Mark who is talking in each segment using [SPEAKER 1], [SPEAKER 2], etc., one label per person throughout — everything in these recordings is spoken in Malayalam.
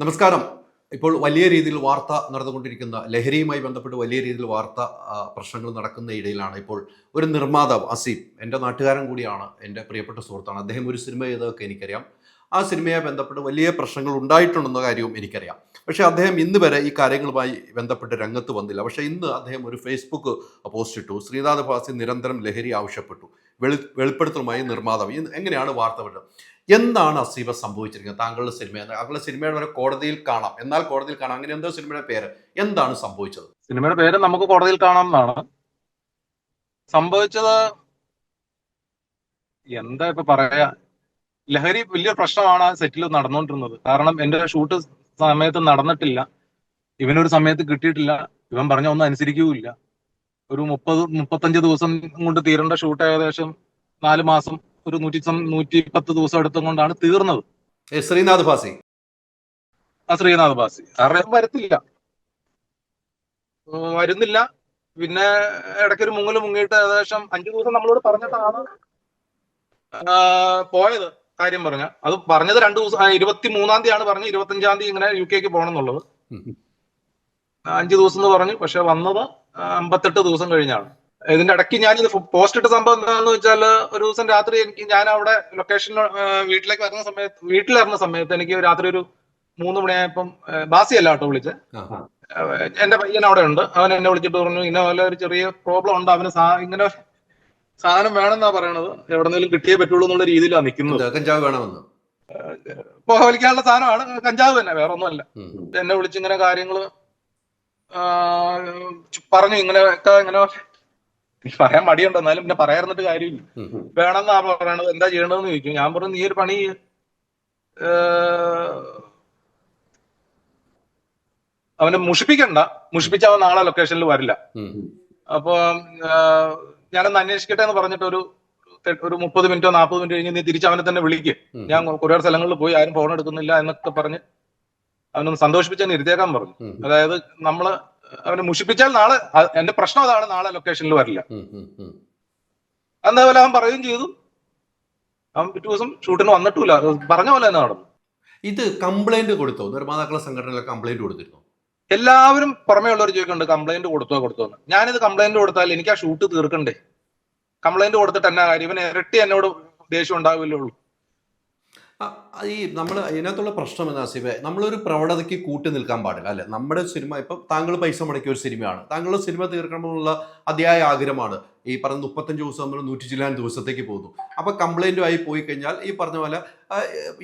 [SPEAKER 1] നമസ്കാരം. ഇപ്പോൾ വലിയ രീതിയിൽ വാർത്ത നടന്നുകൊണ്ടിരിക്കുന്ന ലഹരിയുമായി ബന്ധപ്പെട്ട് വലിയ രീതിയിൽ വാർത്ത പ്രശ്നങ്ങൾ നടക്കുന്ന ഇടയിലാണ് ഇപ്പോൾ ഒരു നിർമ്മാതാവ് അസീം. എന്റെ നാട്ടുകാരൻ കൂടിയാണ് എന്റെ പ്രിയപ്പെട്ട സുഹൃത്താണ്. അദ്ദേഹം ഒരു സിനിമ ചെയ്തതൊക്കെ എനിക്കറിയാം. ആ സിനിമയെ ബന്ധപ്പെട്ട് വലിയ പ്രശ്നങ്ങൾ ഉണ്ടായിട്ടുണ്ടെന്ന കാര്യവും എനിക്കറിയാം. പക്ഷേ അദ്ദേഹം ഇന്ന് വരെ ഈ കാര്യങ്ങളുമായി ബന്ധപ്പെട്ട് രംഗത്ത് വന്നില്ല. പക്ഷേ ഇന്ന് അദ്ദേഹം ഒരു ഫേസ്ബുക്ക് പോസ്റ്റ് ഇട്ടു ശ്രീനാഥ് ഭാസി നിരന്തരം ലഹരി ആവശ്യപ്പെട്ടു. വെളി വെളിപ്പെടുത്തലുമായി നിർമ്മാതാവ്. എങ്ങനെയാണ് വാർത്ത വരുന്നത്? എന്താണ് അസീബ സംഭവിച്ചിരിക്കുന്നത്? താങ്കളുടെ സിനിമ താങ്കളുടെ സിനിമയുടെ വരെ കോടതിയിൽ കാണാം. എന്നാൽ കോടതിയിൽ കാണാം. അങ്ങനെ എന്തോ സിനിമയുടെ പേര്. എന്താണ് സംഭവിച്ചത്?
[SPEAKER 2] സിനിമയുടെ പേര് നമുക്ക് കോടതിയിൽ കാണാം എന്നാണ്. സംഭവിച്ചത് എന്താ ഇപ്പൊ പറയാ? ലഹരി വലിയ പ്രശ്നമാണ് സെറ്റിൽ നടന്നുകൊണ്ടിരുന്നത്. കാരണം എന്റെ ഷൂട്ട് സമയത്ത് നടന്നിട്ടില്ല. ഇവനൊരു സമയത്ത് കിട്ടിയിട്ടില്ല. ഇവൻ പറഞ്ഞ ഒന്നും അനുസരിക്കുകയില്ല ഒരു മുപ്പത് മുപ്പത്തഞ്ച് ദിവസം കൊണ്ട് തീരേണ്ട ഷൂട്ട് ഏകദേശം നാല് മാസം ഒരു നൂറ്റി നൂറ്റി പത്ത് ദിവസം എടുത്തും കൊണ്ടാണ് തീർന്നത്.
[SPEAKER 1] ശ്രീനാഥ് ഭാസി
[SPEAKER 2] ആ ശ്രീനാഥ് ഭാസി അറിയാൻ വരത്തില്ല വരുന്നില്ല. പിന്നെ ഇടയ്ക്ക് ഒരു മുങ്ങൽ മുങ്ങിയിട്ട് ഏകദേശം അഞ്ചു ദിവസം നമ്മളോട് പറഞ്ഞിട്ടാണ് പോയത്. കാര്യം പറഞ്ഞ അത് പറഞ്ഞത് രണ്ട് ദിവസം ഇരുപത്തി മൂന്നാം തീയതിയാണ് പറഞ്ഞത് ഇരുപത്തഞ്ചാം തീയതി ഇങ്ങനെ യു കെക്ക് പോകണം എന്നുള്ളത്. അഞ്ചു ദിവസം എന്ന് പറഞ്ഞു പക്ഷെ വന്നത് അമ്പത്തെട്ട് ദിവസം കഴിഞ്ഞാണ്. ഇതിന്റെ ഇടയ്ക്ക് ഞാൻ ഇത് പോസ്റ്റ് ഇട്ട സംഭവം എന്താണെന്ന് വെച്ചാൽ ഒരു ദിവസം രാത്രി എനിക്ക് ഞാൻ അവിടെ ലൊക്കേഷനിൽ വീട്ടിലേക്ക് വരുന്ന സമയത്ത് വീട്ടിൽ വരുന്ന സമയത്ത് എനിക്ക് രാത്രി ഒരു മൂന്ന് മണിയായപ്പം ബാസി ബാസിയല്ല കേട്ടോ
[SPEAKER 1] വിളിച്ച്.
[SPEAKER 2] എന്റെ പയ്യൻ അവിടെ ഉണ്ട്. അവൻ എന്നെ വിളിച്ചിട്ട് പറഞ്ഞു ഇന്ന പോലെ ഒരു ചെറിയ പ്രോബ്ലം ഉണ്ട്. അവന് ഇങ്ങനെ സാധനം വേണമെന്നാ പറയണത്. എവിടെന്നെങ്കിലും കിട്ടിയേ പറ്റുള്ളൂ എന്നുള്ള രീതിയിലാണ് നിൽക്കുന്നത്
[SPEAKER 1] കഞ്ചാവ് വേണമെന്ന്?
[SPEAKER 2] പുകവലിക്കാനുള്ള സാധനമാണ്. കഞ്ചാവ് തന്നെ വേറെ ഒന്നുമല്ല. എന്നെ വിളിച്ച് ഇങ്ങനെ കാര്യങ്ങൾ പറഞ്ഞു ഇങ്ങനെയൊക്കെ ഇങ്ങനെ പറയാൻ മടിയുണ്ട്. എന്നാലും പിന്നെ പറയാറുന്നിട്ട് കാര്യമില്ല. വേണമെന്നാ പറയണത്. എന്താ ചെയ്യണമെന്ന് ചോദിക്കും ഞാൻ പറഞ്ഞു നീ ഒരു പണി. അവനെ മുഷിപ്പിക്കണ്ട. മുഷിപ്പിച്ച അവൻ നാളെ ലൊക്കേഷനിൽ വരില്ല. അപ്പൊ ഞാനൊന്ന് അന്വേഷിക്കട്ടെ എന്ന് പറഞ്ഞിട്ട് ഒരു ഒരു മുപ്പത് മിനിറ്റോ നാൽപ്പത് മിനിറ്റ് കഴിഞ്ഞ് നീ തിരിച്ച് അവനെ തന്നെ
[SPEAKER 1] വിളിക്കുക
[SPEAKER 2] ഞാൻ ഒരുപാട് സ്ഥലങ്ങളിൽ പോയി ആരും ഫോൺ എടുക്കുന്നില്ല എന്നൊക്കെ പറഞ്ഞ് അവനൊന്ന് സന്തോഷിപ്പിച്ച് ഇരുത്തേക്കാൻ പറഞ്ഞു. അതായത് നമ്മൾ അവനെ മുഷിപ്പിച്ചാൽ നാളെ എന്റെ പ്രശ്നം അതാണ് നാളെ ലൊക്കേഷനിൽ വരില്ല.
[SPEAKER 1] ഉം, ഉം, ഉം.
[SPEAKER 2] അന്ന പോലെ അവൻ പറയുകയും ചെയ്തു. അവൻ പിറ്റേ ദിവസം ഷൂട്ടിന് വന്നിട്ടില്ല പറഞ്ഞ പോലെ തന്നെ നടന്നു.
[SPEAKER 1] ഇത് കംപ്ലൈന്റ് കൊടുത്തോ? നിർമ്മാതാക്കളുടെ സംഘടനയിലെ കംപ്ലൈന്റ് കൊടുത്തിരുന്നു?
[SPEAKER 2] എല്ലാവരും പുറമേ ഉള്ളവർ ചോദിക്കുന്നുണ്ട് കംപ്ലൈന്റ് കൊടുത്തോ കൊടുത്തോ എന്ന്. ഞാനിത് കംപ്ലൈന്റ് കൊടുത്താൽ എനിക്ക് ആ ഷൂട്ട് തീർക്കണ്ടേ? കംപ്ലൈന്റ് കൊടുത്തിട്ട് എന്നാ കാര്യം? ഇവന് ഇരട്ടി എന്നോട് ദേഷ്യം ഉണ്ടാവില്ലേ ഉള്ളൂ.
[SPEAKER 1] ഈ നമ്മൾ ഇതിനകത്തുള്ള പ്രശ്നം എന്താ സിബെ? നമ്മളൊരു പ്രവണതയ്ക്ക് കൂട്ടി നിൽക്കാൻ പാടില്ല അല്ലെ? നമ്മുടെ സിനിമ ഇപ്പം താങ്കൾ പൈസ മുടക്കിയ ഒരു സിനിമയാണ്. താങ്കളുടെ സിനിമ തീർക്കണമെന്നുള്ള അതിയായ ആഗ്രഹമാണ്. ഈ പറഞ്ഞ മുപ്പത്തഞ്ച് ദിവസം നമ്മൾ നൂറ്റി ചില്ലാൻ ദിവസത്തേക്ക് പോകുന്നു. അപ്പോൾ കംപ്ലൈന്റുമായി പോയി കഴിഞ്ഞാൽ ഈ പറഞ്ഞ പോലെ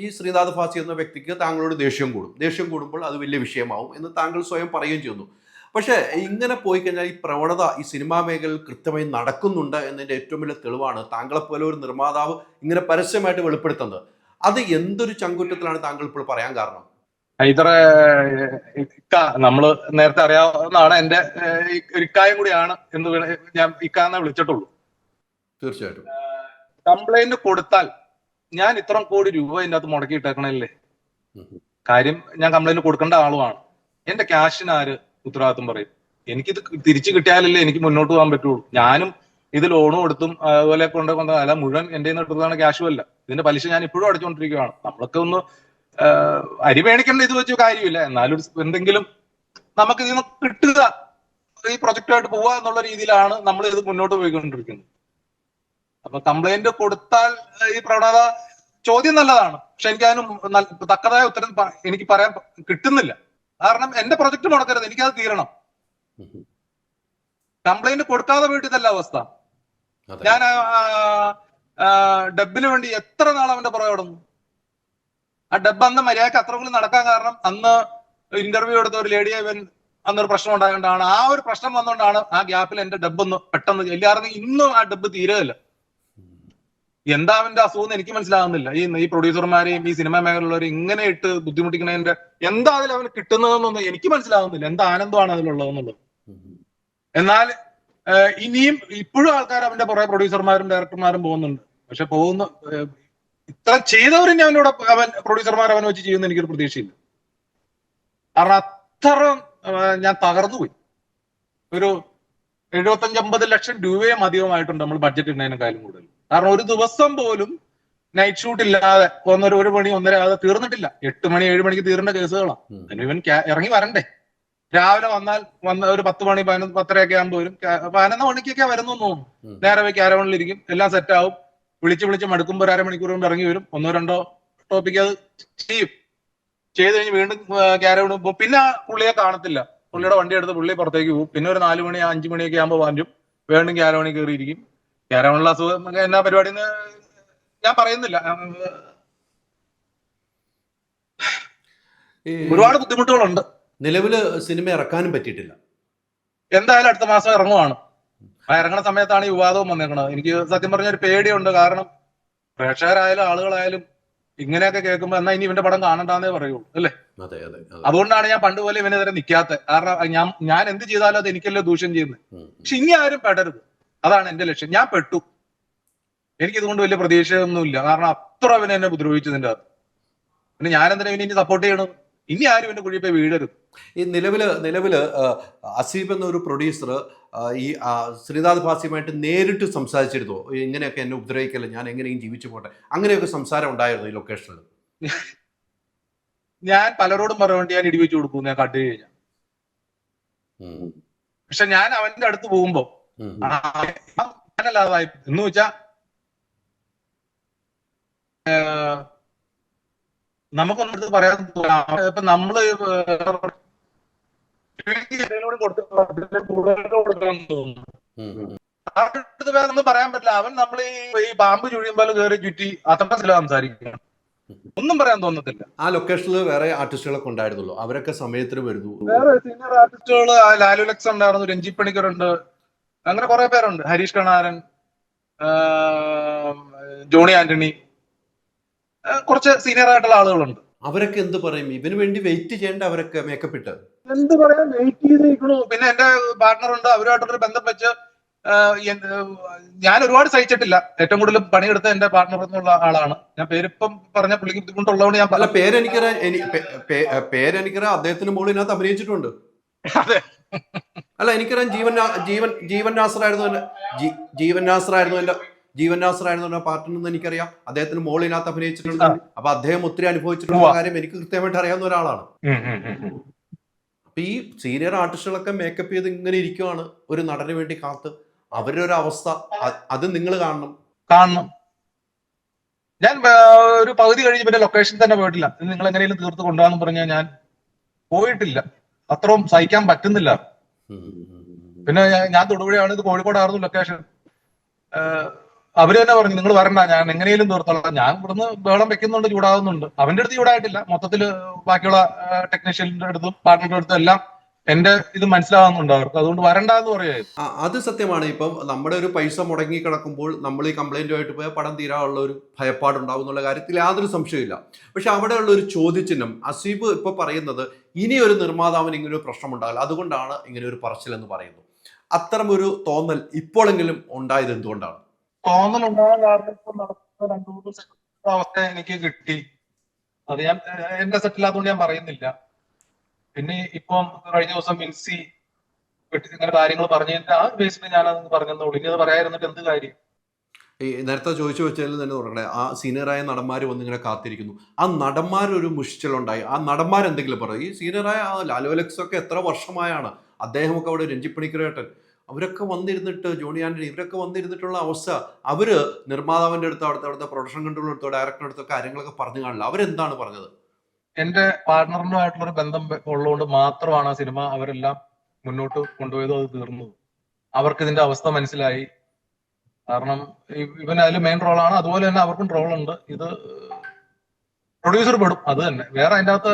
[SPEAKER 1] ഈ ശ്രീനാഥ് ഫാസി എന്ന വ്യക്തിക്ക് താങ്കളോട് ദേഷ്യം കൂടും. ദേഷ്യം കൂടുമ്പോൾ അത് വലിയ വിഷയമാവും എന്ന് താങ്കൾ സ്വയം പറയുകയും ചെയ്യുന്നു. പക്ഷേ ഇങ്ങനെ പോയി കഴിഞ്ഞാൽ ഈ പ്രവണത ഈ സിനിമാ മേഖലയിൽ കൃത്യമായി നടക്കുന്നുണ്ട് എന്നതിന്റെ ഏറ്റവും വലിയ തെളിവാണ് താങ്കളെപ്പോലെ ഒരു നിർമ്മാതാവ് ഇങ്ങനെ പരസ്യമായിട്ട് വെളിപ്പെടുത്തുന്നത്. അത് എന്തൊരു ചങ്കുറ്റത്തിലാണ് താങ്കൾ ഇപ്പോൾ പറയാൻ കാരണം?
[SPEAKER 2] ഇത്ര ഇക്ക നമ്മൾ നേരത്തെ അറിയാവുന്നതാണ് എന്റെ ഇക്കായം കൂടിയാണ് എന്ന് ഞാൻ ഇക്കാന്നെ വിളിച്ചിട്ടുള്ളൂ.
[SPEAKER 1] തീർച്ചയായിട്ടും.
[SPEAKER 2] കംപ്ലൈന്റ് കൊടുത്താൽ ഞാൻ ഇത്ര കോടി രൂപ ഇതിന്റെ അത് മുടക്കി ഇട്ടേക്കണല്ലേ കാര്യം ഞാൻ കംപ്ലൈന്റ് കൊടുക്കേണ്ട ആളുമാണ്. എന്റെ ക്യാഷിന് ആര് ഉത്തരവാദിത്വം പറയും? എനിക്കിത് തിരിച്ചു കിട്ടിയാലല്ലേ എനിക്ക് മുന്നോട്ട് പോകാൻ പറ്റുള്ളൂ. ഞാനും ഇത് ലോണും എടുത്തും അതുപോലെ കൊണ്ട് കൊണ്ട് അല്ല മുഴുവൻ എന്റെ എടുത്തതാണ് ക്യാഷും അല്ല. ഇതിന്റെ പലിശ ഞാൻ ഇപ്പോഴും അടച്ചുകൊണ്ടിരിക്കുകയാണ്. നമ്മളൊക്കെ ഒന്ന് അരി മേടിക്കേണ്ട ഇത് വെച്ച് കാര്യമില്ല. എന്നാലും എന്തെങ്കിലും നമുക്ക് ഇതിന് കിട്ടുക ഈ പ്രൊജക്റ്റുമായിട്ട് പോവുക എന്നുള്ള രീതിയിലാണ് നമ്മൾ ഇത് മുന്നോട്ട് പോയിക്കൊണ്ടിരിക്കുന്നത്. അപ്പൊ കംപ്ലൈന്റ് കൊടുത്താൽ ഈ പ്രവണത ചോദ്യം നല്ലതാണ്. പക്ഷെ എനിക്ക് അതിന് തക്കതായ ഉത്തരം എനിക്ക് പറയാൻ കിട്ടുന്നില്ല. കാരണം എന്റെ പ്രൊജക്ട് മുടക്കരുത്. എനിക്കത് തീരണം. കംപ്ലൈന്റ് കൊടുക്കാതെ പോയിട്ട് ഇതല്ല അവസ്ഥ. ഞാൻ ഡബിന് വേണ്ടി എത്ര നാൾ അവന്റെ പുറകെ കിടന്നു? ആ ഡബ് അന്ന് മര്യാദയ്ക്ക് അത്ര പോലും നടക്കാൻ കാരണം അന്ന് ഇന്റർവ്യൂ എടുത്ത ഒരു ലേഡി ഇവൻ അന്നൊരു പ്രശ്നം ഉണ്ടായതുകൊണ്ടാണ്. ആ ഒരു പ്രശ്നം വന്നുകൊണ്ടാണ് ആ ഗ്യാപ്പിൽ എന്റെ ഡബ് ഒന്ന് പെട്ടെന്ന് ഇല്ലാതെ ഇന്നും ആ ഡബ് തീരെയില്ല. എന്താ അവന്റെ അസുഖം എന്ന് എനിക്ക് മനസ്സിലാകുന്നില്ല. ഈ ഈ പ്രൊഡ്യൂസർമാരെയും ഈ സിനിമ മേഖലയുള്ളവരെ ഇങ്ങനെ ഇട്ട് ബുദ്ധിമുട്ടിക്കണതിന്റെ എന്താ അതിൽ അവന് കിട്ടുന്നതെന്നൊന്നും എനിക്ക് മനസ്സിലാകുന്നില്ല. എന്താ ആനന്ദമാണ് അതിലുള്ളതെന്നുള്ളത്. എന്നാൽ ഇനിയും ഇപ്പോഴും ആൾക്കാർ അവന്റെ പുറകെ പ്രൊഡ്യൂസർമാരും ഡയറക്ടർമാരും പോകുന്നുണ്ട്. പക്ഷെ പോകുന്ന ഇത്ര ചെയ്തവരും ഇനി അവനോട് അവൻ പ്രൊഡ്യൂസർമാർ അവൻ വെച്ച് ചെയ്യുന്ന എനിക്കൊരു പ്രതീക്ഷയില്ല. കാരണം അത്ര ഞാൻ തകർന്നുപോയി. ഒരു എഴുപത്തഞ്ച് അമ്പത് ലക്ഷം രൂപയും അധികമായിട്ടുണ്ട് നമ്മൾ ബഡ്ജറ്റ് ഇടുന്നതിനേക്കാളും കൂടുതൽ. കാരണം ഒരു ദിവസം പോലും നൈറ്റ് ഷൂട്ട് ഇല്ലാതെ ഒന്നര ഒരു മണി ഒന്നര ആകാതെ തീർന്നിട്ടില്ല. എട്ട് മണി ഏഴ് മണിക്ക് തീരേണ്ട കേസുകളാണ്. അതിന് ഇവൻ ഇറങ്ങി വരണ്ടേ. രാവിലെ വന്നാൽ വന്ന ഒരു പത്ത് മണി പതിനൊന്ന് പത്തരയൊക്കെ ആകുമ്പോൾ വരും. പതിനൊന്ന് മണിക്കൊക്കെ വരുന്നു തോന്നുന്നു. നേരെ പോയി ക്യാരവണിലിരിക്കും എല്ലാം സെറ്റ് ആവും. വിളിച്ച് വിളിച്ച് മടുക്കുമ്പോൾ ഒരു അരമണിക്കൂർ കൊണ്ട് ഇറങ്ങി വരും. ഒന്നോ രണ്ടോ ടോപ്പിക്ക് അത് ചെയ്യും. ചെയ്ത് കഴിഞ്ഞ് വീണ്ടും ക്യാരവണ് പോകും പിന്നെ പുള്ളിയെ കാണത്തില്ല. പുള്ളിയുടെ വണ്ടി എടുത്ത് പുള്ളി പുറത്തേക്ക് പോകും. പിന്നെ ഒരു നാല് മണി അഞ്ചു മണിയൊക്കെ ആകുമ്പോൾ വാഞ്ചും വീണ്ടും ക്യാരമണി കയറിയിരിക്കും. ക്യാരവണിലെ അസുഖം എന്നാ പരിപാടി ഞാൻ പറയുന്നില്ല. ഒരുപാട് ബുദ്ധിമുട്ടുകളുണ്ട്.
[SPEAKER 1] നിലവിൽ സിനിമ ഇറക്കാനും പറ്റിയിട്ടില്ല.
[SPEAKER 2] എന്തായാലും അടുത്ത മാസം ഇറങ്ങുവാണ്. ആ ഇറങ്ങുന്ന സമയത്താണ് ഈ വിവാദവും വന്നേക്കണത് എനിക്ക് സത്യം പറഞ്ഞ ഒരു പേടിയുണ്ട്. കാരണം പ്രേക്ഷകരായാലും ആളുകളായാലും ഇങ്ങനെയൊക്കെ കേൾക്കുമ്പോ എന്നാ ഇനി ഇവന്റെ പടം കാണണ്ടാന്നേ പറയുള്ളൂ. അല്ലേ?
[SPEAKER 1] അതെ അതെ അതെ.
[SPEAKER 2] അതുകൊണ്ടാണ് ഞാൻ പണ്ട് പോലെ ഇവനെതിരെ നിൽക്കാത്തത് കാരണം ഞാൻ ഞാൻ എന്ത് ചെയ്താലും അത് എനിക്കല്ലേ ദൂഷ്യം ചെയ്യുന്നത്. പക്ഷെ ഇനി ആരും പെടരുത്. അതാണ് എന്റെ ലക്ഷ്യം. ഞാൻ പെട്ടു. എനിക്ക് ഇതുകൊണ്ട് വലിയ പ്രതീക്ഷയൊന്നുമില്ല. കാരണം അത്ര അവനെ എന്നെ ഉപദ്രവിച്ചതിന്റെ അത് പിന്നെ ഞാൻ എന്തിനാ ഇനി സപ്പോർട്ട് ചെയ്യണം ഇനി ആരും എന്റെ കുഴി പോയി വീഴരുത്.
[SPEAKER 1] ഈ നിലവിൽ നിലവിൽ അസീബ് എന്നൊരു പ്രൊഡ്യൂസർ ഈ ശ്രീനാഥ് ഭാസിയുമായിട്ട് നേരിട്ട് സംസാരിച്ചിരുന്നു. ഇങ്ങനെയൊക്കെ എന്നെ ഉപദ്രവിക്കല്ല ഞാൻ എങ്ങനെയും ജീവിച്ചു പോട്ടെ. അങ്ങനെയൊക്കെ സംസാരം ഉണ്ടായിരുന്നു ഈ ലൊക്കേഷനിൽ
[SPEAKER 2] ഞാൻ പലരോടും പറഞ്ഞുകൊണ്ട് ഞാൻ ഇടിവെച്ച് കൊടുക്കും ഞാൻ കണ്ടു കഴിഞ്ഞാൽ പക്ഷെ ഞാൻ അവന്റെ അടുത്ത് പോകുമ്പോ ഞാനല്ലാതായി. എന്ന് വെച്ചാ നമുക്കൊന്നും അടുത്ത് പറയാൻ. ഇപ്പൊ നമ്മൾ അടുത്ത് വേറെ ഒന്നും പറയാൻ പറ്റില്ല. അവൻ നമ്മൾ ഈ പാമ്പ് ചുഴിയുമ്പോൾ കയറി ചുറ്റി അത്ര സംസാരിക്കണം ഒന്നും പറയാൻ തോന്നത്തില്ല.
[SPEAKER 1] ആ ലൊക്കേഷനിൽ വേറെ ആർട്ടിസ്റ്റുകളൊക്കെ ഉണ്ടായിരുന്നല്ലോ. അവരൊക്കെ സമയത്തിന് വരുന്നു.
[SPEAKER 2] വേറെ സീനിയർ ആർട്ടിസ്റ്റുകൾ ലാലു ലക്സ് ഉണ്ടായിരുന്നു രഞ്ജി പണിക്കറുണ്ട് അങ്ങനെ കുറെ പേരുണ്ട്. ഹരീഷ് കണാരൻ ജോണി ആന്റണി കുറച്ച് സീനിയർ ആയിട്ടുള്ള ആളുകളുണ്ട്.
[SPEAKER 1] അവരൊക്കെ എന്ത് പറയും? ഇവന് വേണ്ടി വെയിറ്റ് ചെയ്യേണ്ട അവരൊക്കെ മേക്കപ്പ് ഇട്ട്
[SPEAKER 2] എന്ത് പറയാൻ വെയിറ്റ് ചെയ്തിരിക്കണു? പിന്നെ എന്റെ പാർട്ണർ ഉണ്ട് അവരുമായിട്ടൊരു ബന്ധം വെച്ച് ഞാൻ ഒരുപാട് സഹിച്ചിട്ടില്ല. ഏറ്റവും കൂടുതൽ പണിയെടുത്ത എന്റെ പാർട്ണർ എന്നുള്ള ആളാണ്. ഞാൻ പേരിപ്പം പറഞ്ഞ പുള്ളിക്ക് ബുദ്ധിമുട്ടുള്ളതുകൊണ്ട് ഞാൻ
[SPEAKER 1] അല്ല
[SPEAKER 2] പല
[SPEAKER 1] പേരെനിക്കറിയാം എനി- പേ- പേ- പേരെനിക്കറിയാം അദ്ദേഹത്തിന് മുകളിൽ ഇതിനകത്ത് അഭിനയിച്ചിട്ടുണ്ട്.
[SPEAKER 2] അതെ.
[SPEAKER 1] അല്ല എനിക്കറിയാം ജീവൻ ജീവൻ ജീവൻ നാസർ ആയിരുന്നു എന്റെ ജീവൻ നാസർ ആയിരുന്നു എന്റെ ജീവൻ നാസർ ആയിരുന്നു എന്റെ പാർട്ടിൽ എന്ന് എനിക്കറിയാം. അദ്ദേഹത്തിന് മോളിനകത്ത് അഭിനയിച്ചിട്ടുണ്ട്. അപ്പൊ അദ്ദേഹം ഒത്തിരി അനുഭവിച്ചിട്ടുള്ള. കാര്യം എനിക്ക് കൃത്യമായിട്ട് അറിയാവുന്ന ഒരാളാണ്. അപ്പൊ ഈ സീനിയർ ആർട്ടിസ്റ്റുകളൊക്കെ മേക്കപ്പ് ചെയ്ത് ഇങ്ങനെ ഇരിക്കുവാണ് ഒരു നടന് വേണ്ടി കാത്ത്. അവരുടെ ഒരു അവസ്ഥ അത് നിങ്ങൾ കാണണം.
[SPEAKER 2] കാണണം. ഞാൻ ഒരു പകുതി കഴിഞ്ഞ് പിന്നെ ലൊക്കേഷൻ തന്നെ പോയിട്ടില്ല. നിങ്ങൾ എങ്ങനെയും തീർത്ത് കൊണ്ടുപോകാന്ന് പറഞ്ഞാൽ ഞാൻ പോയിട്ടില്ല. അത്രയും സഹിക്കാൻ പറ്റുന്നില്ല. പിന്നെ ഞാൻ- ഞാൻ തൊടുപുഴയാണ് ഇത് കോഴിക്കോടായിരുന്നു ലൊക്കേഷൻ അവർ തന്നെ പറഞ്ഞു നിങ്ങൾ വരണ്ട ഞാൻ എങ്ങനെയും തീർത്തോളാം. ഞാൻ ഇവിടുന്ന് വേളം വെക്കുന്നുണ്ട് ചൂടാകുന്നുണ്ട്. അവന്റെ അടുത്ത് ചൂടായിട്ടില്ല. മൊത്തത്തിൽ ബാക്കിയുള്ള ടെക്നീഷ്യന്റെ അടുത്തും പാർട്ട്ണറുടെ അടുത്തും എല്ലാം എന്റെ ഇത് മനസ്സിലാവുന്നുണ്ട് അവർക്ക്. അതുകൊണ്ട് വരണ്ട എന്ന്
[SPEAKER 1] അത് സത്യമാണ്. ഇപ്പം നമ്മുടെ ഒരു പൈസ മുടങ്ങി കിടക്കുമ്പോൾ നമ്മൾ ഈ കംപ്ലൈന്റുമായിട്ട് പോയാൽ പടം തീരാനുള്ള ഒരു ഭയപ്പാടുണ്ടാവും എന്നുള്ള കാര്യത്തിൽ യാതൊരു സംശയമില്ല പക്ഷെ അവിടെയുള്ള ഒരു ചോദ്യചിഹ്നം അസീബ് ഇപ്പൊ പറയുന്നത് ഇനി ഒരു നിർമ്മാതാവിന് ഇങ്ങനെ ഒരു പ്രശ്നം ഉണ്ടാകില്ല അതുകൊണ്ടാണ് ഇങ്ങനെ ഒരു പറച്ചിൽ എന്ന് പറയുന്നു അത്തരം ഒരു തോന്നൽ ഇപ്പോഴെങ്കിലും ഉണ്ടായത് എന്തുകൊണ്ടാണ്?
[SPEAKER 2] തോന്നലുണ്ടാകാൻ കാരണം ഇപ്പൊ നടക്കുന്ന രണ്ടു മൂന്ന് അവസ്ഥ എനിക്ക് കിട്ടി. അത് ഞാൻ എന്റെ സെറ്റിലാത്തതുകൊണ്ട് ഞാൻ പറയുന്നില്ല. പിന്നെ ഇപ്പം കഴിഞ്ഞ ദിവസം മിൻസി വെട്ടി ഇങ്ങനെ കാര്യങ്ങൾ പറഞ്ഞതിന്റെ ആ ബേസിൽ ഞാൻ അത് പറഞ്ഞെന്നുള്ളൂ ഇനി അത് പറയാതിരുന്നിട്ട് എന്ത് കാര്യം?
[SPEAKER 1] ഈ നേരത്തെ ചോദിച്ചു വെച്ചാൽ തന്നെ തുടങ്ങണേ ആ സീനിയറായ നടന്മാർ വന്ന് ഇങ്ങനെ കാത്തിരിക്കുന്നു. ആ നടന്മാരൊരു മുഷിച്ചിലുണ്ടായി. ആ നടന്മാർ എന്തെങ്കിലും പറയും? ഈ സീനിയറായ ആ ലാലു അലക്സ് ഒക്കെ എത്ര വർഷമായാണ്? അദ്ദേഹമൊക്കെ അവിടെ രഞ്ജിപ്പണിക്കരേട്ടൻ. അവരൊക്കെ വന്നിരുന്നിട്ട് ജോണി ആന്റണി ഇവരൊക്കെ വന്നിരുന്നിട്ടുള്ള അവസ്ഥ അവർ നിർമ്മാതാവിന്റെ അടുത്ത് അവിടുത്തെ അവിടുത്തെ പ്രൊഡക്ഷൻ കൺട്രോൾ അടുത്തോ ഡയറക്ടറുടെ അടുത്തോ കാര്യങ്ങളൊക്കെ പറഞ്ഞു കാണില്ല. അവരെന്താണ് പറഞ്ഞത്?
[SPEAKER 2] എന്റെ പാർട്ണറിനുമായിട്ടുള്ള ഒരു ബന്ധം ഉള്ളതുകൊണ്ട് മാത്രമാണ് ആ സിനിമ അവരെല്ലാം മുന്നോട്ട് കൊണ്ടുപോയതും അത് തീർന്നത് അവർക്ക് ഇതിന്റെ അവസ്ഥ മനസ്സിലായി. കാരണം ഇവൻ അതിൽ മെയിൻ റോളാണ് അതുപോലെ തന്നെ അവർക്കും റോൾ ഉണ്ട്. ഇത് പ്രൊഡ്യൂസർ പെടും. അത് തന്നെ. വേറെ അതിന്റെ അകത്ത്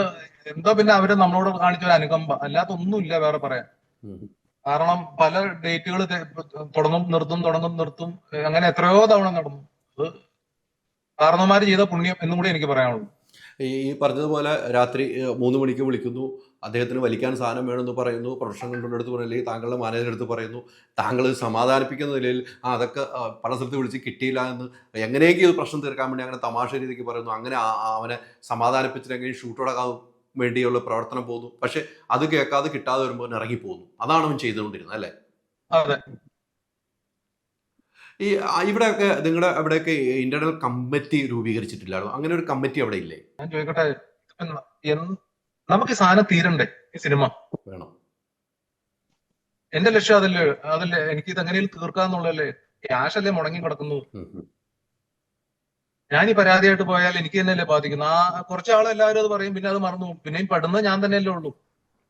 [SPEAKER 2] എന്തോ പിന്നെ അവർ നമ്മളോട് കാണിച്ച ഒരു അനുകമ്പ. അല്ലാത്ത ഒന്നുമില്ല വേറെ പറയാൻ. കാരണം പല ഡേറ്റുകൾ തുടങ്ങും നിർത്തും തുടങ്ങും നിർത്തും. അങ്ങനെ എത്രയോ തവണ നടന്നു. അത് കാരണവന്മാർ ചെയ്ത പുണ്യം എന്നും കൂടി എനിക്ക് പറയാനുള്ളൂ.
[SPEAKER 1] ഈ പറഞ്ഞതുപോലെ രാത്രി മൂന്ന് മണിക്ക് വിളിക്കുന്നു. അദ്ദേഹത്തിന് വലിക്കാൻ സാധനം വേണമെന്ന് പറയുന്നു. പ്രൊഫഷണൽ കൺട്രോളിന്റെ അടുത്ത് പറയുന്നു. അല്ലെങ്കിൽ താങ്കളുടെ മാനേജർ അടുത്ത് പറയുന്നു. താങ്കൾ സമാധാനിപ്പിക്കുന്ന നിലയിൽ ആ അതൊക്കെ പല സ്ഥലത്ത് വിളിച്ച് കിട്ടിയില്ല എന്ന് എങ്ങനെയൊക്കെ ഇത് പ്രശ്നം തീർക്കാൻ വേണ്ടി അങ്ങനെ തമാശ രീതിക്ക് പറയുന്നു. അങ്ങനെ അവനെ സമാധാനിപ്പിച്ചിട്ട് അവനെ സമാധാനിപ്പിച്ചിട്ടെങ്കിൽ ഷൂട്ടോടക്കാൻ വേണ്ടിയുള്ള പ്രവർത്തനം പോകുന്നു. പക്ഷെ അത് കേൾക്കാതെ കിട്ടാതെ വരുമ്പോൾ ഇറങ്ങി പോകുന്നു. അതാണ് അവൻ ചെയ്തുകൊണ്ടിരുന്നത് അല്ലേ?
[SPEAKER 2] അതെ.
[SPEAKER 1] ഈ ഇവിടെ ഇവിടെയൊക്കെ നിങ്ങളുടെ അവിടെയൊക്കെ ഇന്റർണൽ കമ്മിറ്റി രൂപീകരിച്ചിട്ടില്ലായിരുന്നു. അങ്ങനെ ഒരു കമ്മിറ്റി അവിടെ ഇല്ലേ?
[SPEAKER 2] ഞാൻ ചോദിക്കട്ടെ നമുക്ക് ഈ സാധനം തീരണ്ടേ ഈ സിനിമ?
[SPEAKER 1] വേണം.
[SPEAKER 2] എന്റെ ലക്ഷ്യം അതല്ലേ അതല്ലേ എനിക്ക് ഇത് എങ്ങനെയും തീർക്കാന്നുള്ളല്ലേ ക്യാഷ് അല്ലേ മുടങ്ങി കിടക്കുന്നു. ഞാൻ ഈ പരാതിയായിട്ട് പോയാൽ എനിക്ക് തന്നെയല്ലേ ബാധിക്കുന്നു ആ കുറച്ച് ആൾ എല്ലാവരും അത് പറയും പിന്നെ അത് മറന്നു പോകും. പിന്നെയും പെടുന്നത് ഞാൻ തന്നെയല്ലേ ഉള്ളൂ.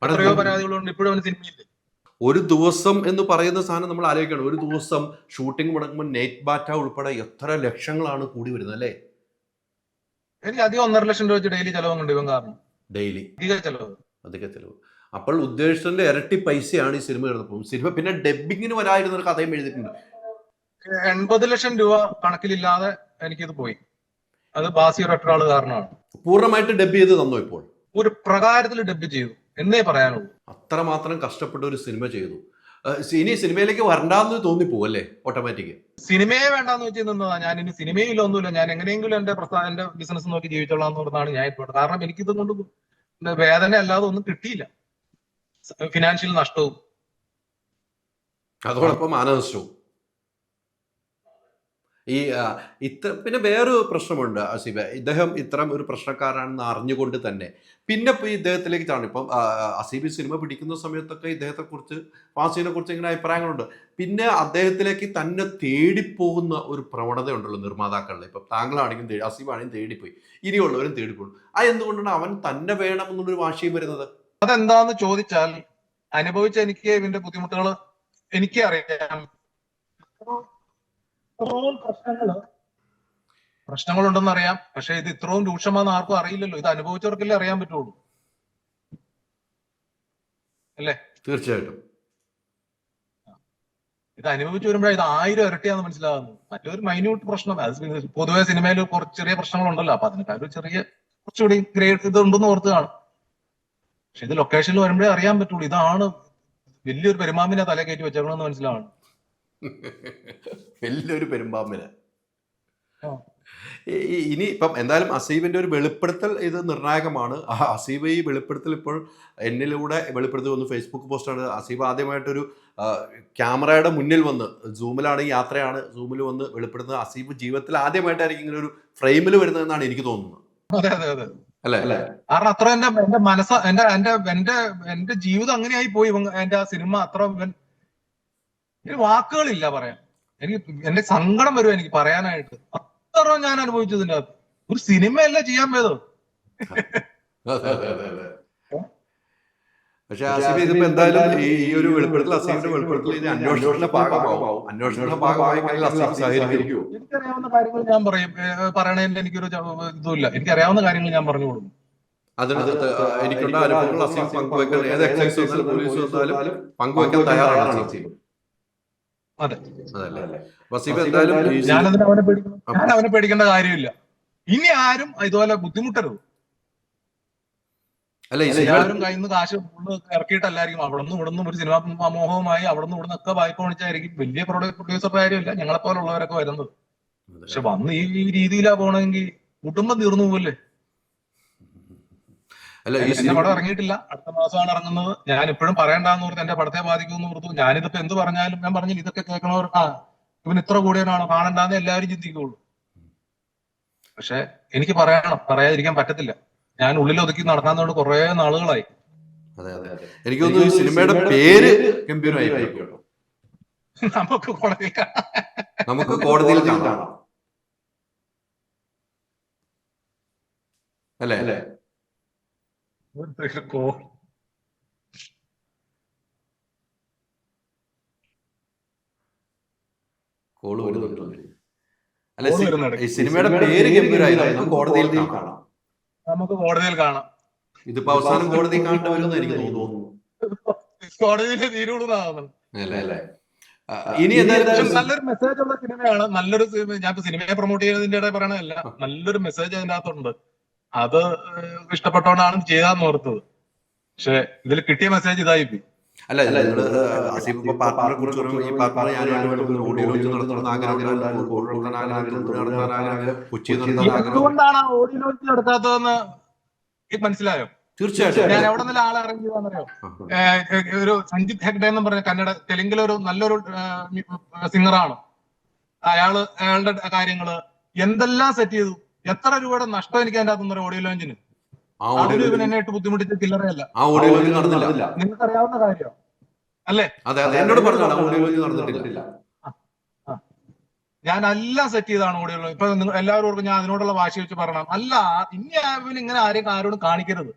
[SPEAKER 2] എത്രയോ പരാതികളുണ്ട്. ഇപ്പോഴും അവന് സിനിമയില്ല?
[SPEAKER 1] ഒരു ദിവസം എന്ന് പറയുന്ന സാധനം നമ്മൾ ആലോചിക്കണം. ഒരു ദിവസം ഷൂട്ടിംഗ് മുടങ്ങുമ്പോൾ നെറ്റ് ബാറ്റ ഉൾപ്പെടെ എത്ര ലക്ഷങ്ങളാണ് കൂടി വരുന്നത് അല്ലേ?
[SPEAKER 2] എനിക്ക് അധികം ഒന്നര ലക്ഷം രൂപ വെച്ച് ഡെയിലി ചെലവുണ്ട് ഇവൻ കാരണം.
[SPEAKER 1] ഡെയിലി.
[SPEAKER 2] അധിക ചെലവ്.
[SPEAKER 1] അധിക ചെലവ്. അപ്പോൾ ഉദ്ദേശത്തിന്റെ ഇരട്ടി പൈസയാണ് ഈ സിനിമ കിടന്നപ്പോൾ സിനിമ പിന്നെ ഡബിങ്ങിന് വരായിരുന്ന ഒരു കഥയും എഴുതിയിട്ടുണ്ട്.
[SPEAKER 2] എൺപത് ലക്ഷം രൂപ കണക്കിലില്ലാതെ എനിക്കിത് പോയി. അത് ബാസി ഒരൊറ്റ ആൾ കാരണമാണ്.
[SPEAKER 1] പൂർണമായിട്ട് ഡബ് ചെയ്ത് തന്നു ഇപ്പോൾ?
[SPEAKER 2] ഒരു പ്രകാരത്തിൽ ഡബ് ചെയ്തു. എന്നേ പറയാനുള്ളൂ.
[SPEAKER 1] അത്രമാത്രം കഷ്ടപ്പെട്ട ഒരു സിനിമ ചെയ്തു. ഇനി സിനിമയിലേക്ക് വരണ്ടാന്ന് തോന്നി പോവല്ലേ ഓട്ടോമാറ്റിക്
[SPEAKER 2] സിനിമയെ വേണ്ടാന്ന് വെച്ച് നിന്നതാ. ഞാൻ ഇനി സിനിമയില്ല ഒന്നുമില്ല. ഞാൻ എങ്ങനെയെങ്കിലും എന്റെ പ്രസ്ഥാ എന്റെ ബിസിനസ് നോക്കി ജീവിച്ചോളാം എന്ന് പറഞ്ഞാണ് ഞാൻ ഇപ്പോൾ കാരണം എനിക്കിത് കൊണ്ട് വേദന അല്ലാതെ ഒന്നും കിട്ടിയില്ല. ഫിനാൻഷ്യൽ നഷ്ടവും.
[SPEAKER 1] അതോടൊപ്പം മാനനഷ്ടവും. ഈ ഇത്ര പിന്നെ വേറൊരു പ്രശ്നമുണ്ട് അസീബ. ഇദ്ദേഹം ഇത്തരം ഒരു പ്രശ്നക്കാരാണെന്ന് അറിഞ്ഞുകൊണ്ട് തന്നെ. പിന്നെ ഇപ്പോൾ ഇദ്ദേഹത്തിലേക്ക് ചാണ് ഇപ്പം അസീബി സിനിമ പിടിക്കുന്ന സമയത്തൊക്കെ ഇദ്ദേഹത്തെ കുറിച്ച് വാസുവിനെ കുറിച്ച് ഇങ്ങനെ അഭിപ്രായങ്ങളുണ്ട്. പിന്നെ അദ്ദേഹത്തിലേക്ക് തന്നെ തേടിപ്പോകുന്ന ഒരു പ്രവണത ഉണ്ടല്ലോ നിർമ്മാതാക്കളിൽ ഇപ്പം താങ്കളാണെങ്കിലും തേടി അസീബാണെങ്കിലും തേടിപ്പോയി. ഇനിയുള്ളവരും തേടിപ്പോയി അത് എന്തുകൊണ്ടാണ് അവൻ തന്നെ വേണം എന്നുള്ളൊരു വാശിയും വരുന്നത്?
[SPEAKER 2] അതെന്താന്ന് ചോദിച്ചാൽ അനുഭവിച്ച എനിക്ക് ഇതിന്റെ ബുദ്ധിമുട്ടുകൾ എനിക്ക് അറിയാം പ്രശ്നങ്ങൾ പ്രശ്നങ്ങളുണ്ടെന്ന് അറിയാം പക്ഷെ ഇത് ഇത്രയും രൂക്ഷമാണെന്ന് ആർക്കും അറിയില്ലല്ലോ. ഇത് അനുഭവിച്ചവർക്കല്ലേ അറിയാൻ പറ്റുള്ളൂ. അല്ലേ?
[SPEAKER 1] തീർച്ചയായിട്ടും.
[SPEAKER 2] ഇത് അനുഭവിച്ചു വരുമ്പോഴാണ് ഇത് ആയിരം ഇരട്ടിയാന്ന് മനസ്സിലാകുന്നത്. മറ്റൊരു മൈന്യൂട്ട് പ്രശ്നം. അത് പൊതുവെ സിനിമയിൽ കുറച്ച് ചെറിയ പ്രശ്നങ്ങളുണ്ടല്ലോ. അപ്പൊ അതിനൊക്കെ ഒരു ചെറിയ കുറച്ചുകൂടി ഗ്രേഡ് ഇത് ഉണ്ടെന്ന് ഓർത്ത് കാണും. പക്ഷെ ഇത് ലൊക്കേഷനിൽ വരുമ്പോഴേ അറിയാൻ പറ്റുള്ളൂ. ഇതാണ് വലിയൊരു പെരുമാമിനെ തല കയറ്റി വെച്ചേക്കണമെന്ന് മനസ്സിലാവണം.
[SPEAKER 1] വലിയൊരു പെരുമ്പാമ്പിന്. ഇനി ഇപ്പം എന്തായാലും അസീബിന്റെ ഒരു വെളിപ്പെടുത്തൽ ഇത് നിർണായകമാണ്. ആ അസീബ് ഈ വെളിപ്പെടുത്തൽ ഇപ്പോൾ എന്നിലൂടെ വെളിപ്പെടുത്തി വന്നു. ഫേസ്ബുക്ക് പോസ്റ്റാണ്. അസീബ് ആദ്യമായിട്ടൊരു ക്യാമറയുടെ മുന്നിൽ വന്ന് സൂമിലാണ് യാത്രയാണ്. സൂമിൽ വന്ന് വെളിപ്പെടുത്തുന്നത്. അസീബ് ജീവിതത്തിൽ ആദ്യമായിട്ടായിരിക്കും ഇങ്ങനെ ഒരു ഫ്രെയിമിൽ വരുന്നതെന്നാണ് എനിക്ക് തോന്നുന്നത്.
[SPEAKER 2] അതെ അതെ അതെ.
[SPEAKER 1] അല്ലേ? അല്ലേ?
[SPEAKER 2] കാരണം അത്ര എന്റെ എന്റെ മനസ്സ് എന്റെ എന്റെ എന്റെ എന്റെ ജീവിതം അങ്ങനെയായി പോയി. എന്റെ ആ സിനിമ അത്ര എനിക്ക് വാക്കുകളില്ല പറയാൻ. എനിക്ക് എന്റെ സങ്കടം വരും എനിക്ക് പറയാനായിട്ട്. അത്ര ഞാൻ അനുഭവിച്ചതിന്റെ അകത്ത്. ഒരു സിനിമയല്ല ചെയ്യാൻ പോയത്.
[SPEAKER 1] പക്ഷെ അസീബ് ഇതിപ്പോ എന്തായാലും ഈ ഈ ഒരു വെളിപ്പെടുത്തൽ അസീഫിന്റെ വെളിപ്പെടുത്തൽ ഇത് അന്വേഷണത്തിന്റെ ഭാഗമാവും അന്വേഷണത്തിന്റെ ഭാഗമായി കഴിഞ്ഞാൽ അസീബ് സഹകരിക്കും.
[SPEAKER 2] എനിക്കറിയാവുന്ന കാര്യങ്ങൾ ഞാൻ പറയും. പറയണതിന്റെ എനിക്കൊരു ഇതുമില്ല. എനിക്കറിയാവുന്ന കാര്യങ്ങൾ ഞാൻ പറഞ്ഞു കൊടുക്കും.
[SPEAKER 1] അതിനകത്ത് എനിക്കുള്ള അനുഭവങ്ങൾ അസീം പങ്കുവെക്കാൻ ഏത് എക്സൈസ് വന്നാലും പോലീസ് വന്നാലും പങ്കുവെക്കാൻ തയ്യാറാണ് അസീം
[SPEAKER 2] ഞാൻ അവനെ പേടിക്കേണ്ട കാര്യമില്ല. ഇനി ആരും ഇതുപോലെ ബുദ്ധിമുട്ടരുത്. എല്ലാവരും കയ്യിൽ നിന്ന് കാശ് ഇറക്കിയിട്ടല്ലായിരിക്കും. അവിടെ നിന്ന് ഇവിടെ നിന്നും ഒരു സിനിമ മോഹവുമായി അവിടെ നിന്ന് ഇവിടുന്ന് ഒക്കെ വായ്പ മേടിച്ചായിരിക്കും. വലിയ പ്രൊഡ്യൂസറുടെ കാര്യമില്ല. ഞങ്ങളെ പോലുള്ളവരൊക്കെ വരുന്നത് പക്ഷെ വന്ന് ഈ ഈ രീതിയിലാ പോണെങ്കിൽ കുടുംബം തീർന്നു പോകല്ലേ
[SPEAKER 1] അല്ല ഈ
[SPEAKER 2] എന്റെ പടം ഇറങ്ങിയിട്ടില്ല. അടുത്ത മാസമാണ് ഇറങ്ങുന്നത്. ഞാൻ ഇപ്പോഴും പറയണ്ടെന്ന് ഓർത്ത് എന്റെ പടത്തെ ബാധിക്കുമെന്ന് ഓർത്തു. ഞാനിതിപ്പോ എന്ത് പറഞ്ഞാലും ഞാൻ പറഞ്ഞില്ല. ഇതൊക്കെ കേൾക്കണവർ ആ ഇവൻ ഇത്ര കൂടിയവനാണോ? കാണണ്ടെന്ന് എല്ലാവരും ചിന്തിക്കുള്ളൂ. പക്ഷെ എനിക്ക് പറയണം. പറയാതിരിക്കാൻ പറ്റത്തില്ല. ഞാൻ ഉള്ളിൽ ഒതുക്കി നടക്കാന്നോട് കുറെ നാളുകളായി.
[SPEAKER 1] അതെ അതെ. അതെ. എനിക്ക് തോന്നുന്നു ഈ സിനിമയുടെ പേര് ഗംഭീരമായി
[SPEAKER 2] നമുക്ക് കോടതിയിൽ
[SPEAKER 1] നമുക്ക് കോടതിയിൽ കാണാം. അല്ലേ? അല്ലേ?
[SPEAKER 2] ഒരു കോ-
[SPEAKER 1] കോൾ വരുന്നുണ്ട്. അല്ല. സിനിമയുടെ പേര് ഗംഭീരമായി നമുക്ക് കോടതിയിൽ കാണാം.
[SPEAKER 2] നമുക്ക് കോടതിയിൽ കാണാം.
[SPEAKER 1] ഇതിപ്പോ അവസാനം കോടതി കാണേണ്ടി വരുമെന്ന് എനിക്ക് തോന്നുന്നു.
[SPEAKER 2] കോടതിയിലെ തീരുള്ളൂ എന്നാകുന്നത്
[SPEAKER 1] അല്ലേ അല്ലേ? ആ, ഇനി എന്തായാലും
[SPEAKER 2] നല്ലൊരു മെസ്സേജ് ഉള്ള സിനിമയാണ്. നല്ലൊരു ഞാൻ സിനിമയെ പ്രൊമോട്ട് ചെയ്യുന്നതിന്റെ ഇടയിൽ പറയണതല്ല. നല്ലൊരു മെസ്സേജ് അതിന്റെ അകത്തുണ്ട് അത് ഇഷ്ടപ്പെട്ടോണ്ടാണ് ചെയ്താന്ന് ഓർത്തത്. പക്ഷെ ഇതിൽ കിട്ടിയ മെസ്സേജ് ഇതായി പോയി.
[SPEAKER 1] അല്ല നിങ്ങൾ അസീബ് പാർട്ട്ണറെ കുറിച്ച് പറയുമ്പോൾ ഈ പാർട്ട്ണർ ഞാനുമായിട്ട് ഒരു ഓഡിയോ ലോഞ്ച് നടത്തണമെന്ന് ആഗ്രഹം കോഴിക്കോട് നടത്താൻ ആഗ്രഹം തൃശ്ശൂർ നടത്താൻ ആഗ്രഹം കൊച്ചി നടത്താൻ ആഗ്രഹം
[SPEAKER 2] എന്തുകൊണ്ടാണ് ഓഡിയോ ലോഞ്ച് നടത്താത്തതെന്ന് എനിക്ക് മനസ്സിലായോ? ഞാൻ
[SPEAKER 1] തീർച്ചയായിട്ടും
[SPEAKER 2] എവിടെ ആളെ ഏഹ്, ഒരു സഞ്ജിത് ഹെഗ്ഡെ എന്ന് പറഞ്ഞ കന്നഡ തെലുങ്കിലെ ഒരു നല്ലൊരു സിംഗറാണ്. അയാൾ അയാളുടെ കാര്യങ്ങൾ എന്തെല്ലാം സെറ്റ് ചെയ്തു? എത്ര രൂപയുടെ നഷ്ടം എനിക്ക് അതിന്റെ അകത്തുനിന്ന് ഓഡിയോ ലോഞ്ചിന്
[SPEAKER 1] ആ
[SPEAKER 2] അതിന്
[SPEAKER 1] കില്ലറയല്ല
[SPEAKER 2] ഇവൻ എന്നെ ഇട്ട് ബുദ്ധിമുട്ടിച്ച് ചില്ലറയല്ല
[SPEAKER 1] ആ ഓഡിയോ ലോഞ്ച് നടന്നില്ല.
[SPEAKER 2] നിങ്ങൾക്ക് അറിയാവുന്ന കാര്യം. അല്ലേ?
[SPEAKER 1] അതെ അതെ. എന്നോട് പറഞ്ഞാണ് ഓഡിയോ ലോഞ്ച് നടന്നിട്ടില്ല.
[SPEAKER 2] ഞാൻ എല്ലാം സെറ്റ് ചെയ്താണ് ഓഡിയോ ലോഞ്ച് ഇപ്പൊ നിങ്ങൾ എല്ലാവരും ഓർക്കും ഞാൻ അതിനോടുള്ള വാശി വെച്ച് പറയണം അല്ല ഇനി അവൻ ഇങ്ങനെ ആരെയും ആരോടും കാണിക്കരുത്.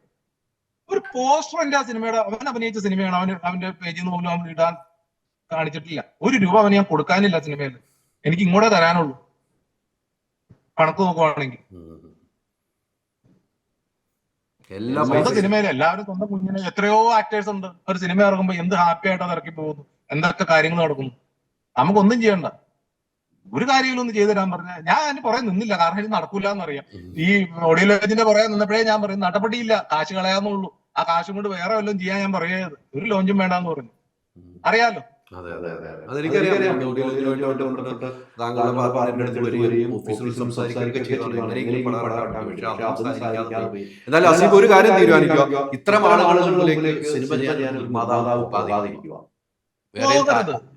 [SPEAKER 2] ഒരു പോസ്റ്റർ എന്റെ ആ സിനിമയുടെ അവൻ അഭിനയിച്ച സിനിമയാണ് അവന് അവന്റെ പേജിൽ നിന്ന് പോലും അവൻ ഇടാൻ കാണിച്ചിട്ടില്ല. ഒരു രൂപ അവന് ഞാൻ കൊടുക്കാനില്ല സിനിമയിൽ എനിക്ക് ഇങ്ങോട്ടേ തരാനുള്ളൂ. കണക്ക് നോക്കുവാണെങ്കിൽ. സ്വന്തം സിനിമയിൽ എല്ലാവരും സ്വന്തം കുഞ്ഞിനെ എത്രയോ ആക്ടേഴ്സ് ഉണ്ട്. ഒരു സിനിമ ഇറങ്ങുമ്പോൾ എന്ത് ഹാപ്പി ആയിട്ട് അത് ഇറക്കി പോകുന്നു. എന്തൊക്കെ കാര്യങ്ങൾ നടക്കുന്നു. നമുക്കൊന്നും ചെയ്യണ്ട. ഒരു കാര്യങ്ങളും ഒന്ന് ചെയ്തു തരാൻ പറഞ്ഞ ഞാൻ അതിന് പുറകെ നിന്നില്ല. കാരണം ഇത് നടക്കൂല എന്നറിയാം ഈ ഓഡിയോ ലോഞ്ചിന്റെ പുറകെ നിന്നപ്പോഴേ ഞാൻ പറയും നടപടിയില്ല. കാശ് കളയാന്നുള്ളൂ. ആ കാശും കൊണ്ട് വേറെ വല്ലതും ചെയ്യാൻ ഞാൻ പറയത് ഒരു ലോഞ്ചും വേണ്ടാന്ന് പറഞ്ഞു. അറിയാലോ?
[SPEAKER 1] അതെ അതെ അതെ. അതെനിക്കറിയാം. താങ്കളുടെ പാർട്ടിന്റെ അടുത്ത് വരികയും ഓഫീസിൽ സംസാരിക്കുകയൊക്കെ പണം. എന്തായാലും അസീബ് ഒരു കാര്യം തീരുമാനിക്കുക. ഇത്തരം ആളുകളുടെ മുമ്പിലേക്ക് സിനിമ ചെയ്യാൻ ഒരു മാതാവ് പോകാതിരിക്കുക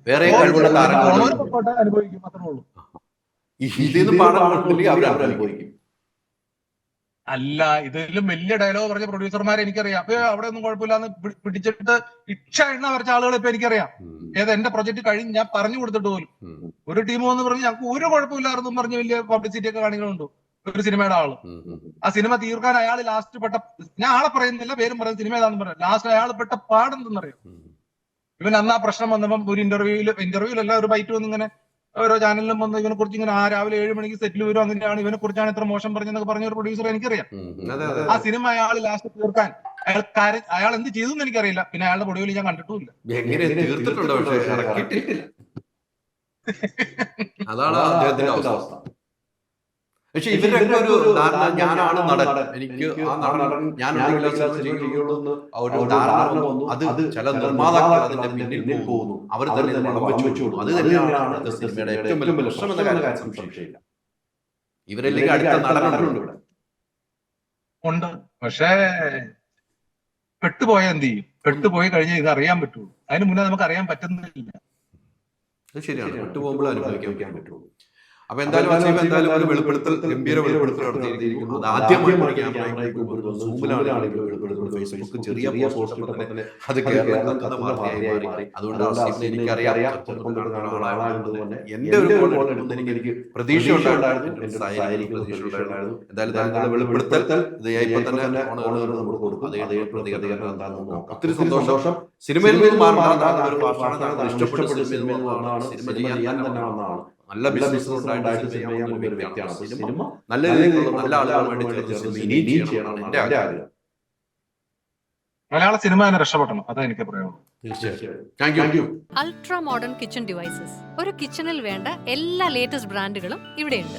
[SPEAKER 1] വേറെ കഴിവുള്ള താരങ്ങൾ ഇതിൽ നിന്ന് ഉണ്ടെങ്കിൽ അവർ അനുഭവിക്കും.
[SPEAKER 2] അല്ല ഇതിലും വലിയ ഡയലോഗ് പറഞ്ഞ പ്രൊഡ്യൂസർമാരെ എനിക്കറിയാം. അപ്പൊ അവിടെ ഒന്നും കുഴപ്പമില്ലാന്ന് പിടിച്ചിട്ട് ഇക്ഷ എണ്ണ വരച്ച ആളുകൾ ഇപ്പൊ എനിക്കറിയാം. ഏത് എന്റെ പ്രൊജക്ട് കഴിഞ്ഞ് ഞാൻ പറഞ്ഞു കൊടുത്തിട്ട് പോലും. ഒരു ടീം വന്ന് പറഞ്ഞ് ഞങ്ങൾക്ക് ഒരു കുഴപ്പമില്ലായിരുന്നു പറഞ്ഞ് വലിയ പബ്ലിസിറ്റി ഒക്കെ കാണികളുണ്ട് ഒരു സിനിമയുടെ ആൾ. ആ സിനിമ തീർക്കാൻ അയാൾ ലാസ്റ്റ് പെട്ട ഞാൻ ആളെ പറയുന്നില്ല പേരും പറയുന്നത് സിനിമ ഏതാണെന്ന് പറയാം. ലാസ്റ്റ് അയാൾ പെട്ട പാടെന്തെന്നറിയാം? ഇവൻ അന്ന് ആ പ്രശ്നം വന്നപ്പം ഒരു ഇന്റർവ്യൂവിൽ ഇന്റർവ്യൂലല്ല ഒരു ബൈറ്റ് വന്ന് ഇങ്ങനെ ഓരോ ചാനലിലും വന്ന് ഇവനെ കുറിച്ച് ഇങ്ങനെ ആ രാവിലെ ഏഴ് മണിക്ക് സെറ്റിൽ വരും അങ്ങനെയാണ് ഇവനെ കുറിച്ചാണ് ഇത്ര മോശം പറഞ്ഞെന്നൊക്കെ പറഞ്ഞ ഒരു പ്രൊഡ്യൂസർ എനിക്കറിയാം.
[SPEAKER 1] അതെ അതെ.
[SPEAKER 2] ആ സിനിമ അയാൾ ലാസ്റ്റ് തീർക്കാൻ അയാൾ കര അയാൾ എന്ത് ചെയ്തു എന്ന് എനിക്കറിയില്ല. പിന്നെ അയാളുടെ പൊടിയിൽ ഞാൻ കണ്ടിട്ടുമില്ല.
[SPEAKER 1] എങ്ങനെ തീർത്തിട്ടുണ്ട്? പക്ഷേ ഇറക്കിയിട്ടില്ല. അതാണ് അദ്ദേഹത്തിന്റെ അവസ്ഥ. പക്ഷെ ഇവരൊക്കെ ഒരു ധാരണ ഞാനാണ് നടൻ. എനിക്ക് ആ നടൻ ഞാൻ ചെയ്യുള്ളൂ ഒരു ധാരണ വന്നു. അത് ചില നിർമ്മാതാക്കൾ അതിന്റെ പിന്നിൽ പോകുന്നു. അവർ തന്നെ വെച്ചു കൊടുക്കുന്നു. അത് തന്നെയാണ് സിനിമയുടെ ഏറ്റവും വലിയ പ്രശ്നം എന്ന കാര്യം സംശയമില്ല ഇവരല്ലെങ്കിൽ അടുത്ത നടനുണ്ട് ഇവിടെ
[SPEAKER 2] ഉണ്ട്. പക്ഷേ പെട്ടുപോയ എന്ത് ചെയ്യും? പെട്ടുപോയി കഴിഞ്ഞാൽ ഇത് അറിയാൻ പറ്റുള്ളൂ. അതിന് മുന്നേ നമുക്ക് അറിയാൻ പറ്റുന്നില്ല.
[SPEAKER 1] അത് ശരിയാണ്. പെട്ടുപോകുമ്പോൾ അനുഭവിക്കാൻ പറ്റുള്ളൂ. അപ്പൊ എന്തായാലും അസീബ് എന്തായാലും ഒരു വെളിപ്പെടുത്തൽ ഗംഭീര വെളിപ്പെടുത്തൽ നടത്തിയിരിക്കുന്നു. അത് സൂമിലാണ് വെളിപ്പെടുത്തൽ ഫേസ്ബുക്ക് ചെറിയ പോസ്റ്റ് അത് കേരളം കത്തുന്ന വാർത്തയായി മാറി. അതുകൊണ്ട് അസീബിനെ എനിക്കറിയാം ചെറുപ്പം തൊട്ട് കാണുന്ന ആളായതുകൊണ്ട് എന്റെ ഒരു ഗോൾ എനിക്ക് എനിക്ക് പ്രതീക്ഷ ഉണ്ടായിരുന്നു. എന്റെ ഒരു സാഹചര്യം പ്രതീക്ഷ ഉണ്ടായിരുന്നു. എന്തായാലും താങ്കളുടെ വെളിപ്പെടുത്തൽ ഇത് ഇപ്പൊ തന്നെ ഓണർ നമ്മൾ കൊടുക്കും. അതേ പ്രതികരണം എന്താണെന്ന് നോക്കാം ഒത്തിരി സന്തോഷം. സിനിമയിൽ നിന്ന് മാറുന്ന ഒരു ഭാഷയാണ് ഇഷ്ടപ്പെട്ട സിനിമയിൽ സിനിമ ചെയ്യാൻ തന്നെ വന്നതാണ് നല്ല ബിസിനസ് ഒരു വ്യക്തിയാണ് സിനിമ നല്ല രീതിയിലുള്ള നല്ല ആളുകൾ വേണ്ടി ചേർന്ന് ഇനിയും ചെയ്യണം എന്റെ ആഗ്രഹം.
[SPEAKER 2] മലയാള സിനിമ തന്നെ രക്ഷപ്പെടണം. അതാ എനിക്ക് പറയാനുള്ളൂ.
[SPEAKER 1] തീർച്ചയായും thank
[SPEAKER 3] ultra modern kitchen devices ഒരു കിച്ചണിൽ വേണ്ട എല്ലാ ലേറ്റസ്റ്റ് ബ്രാൻഡുകളും ഇവിടെയുണ്ട്.